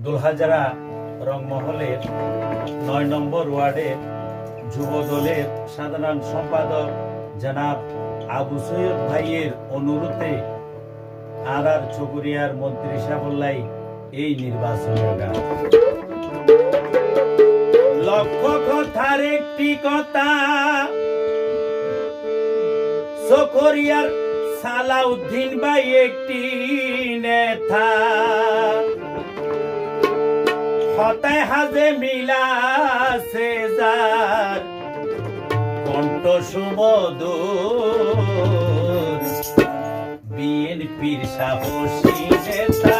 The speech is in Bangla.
দুলহাজারা রংমহলের নয় নম্বর ওয়ার্ডের যুব দলের সাধারণ সম্পাদক জনাব আবু সৈয়দ ভাইয়ের অনুরোধে আর আর চকুরিয়ার মন্ত্রী সাবল্লাই এই নির্বাচন গান কথার একটি কথা সকরিয়ার সালাউদ্দিন ভাই একটি নেতা। হতে হাজে মিলা মিলাছে যার। কণ্ঠ সুমধুর বিএনপির সাহসী নেতা।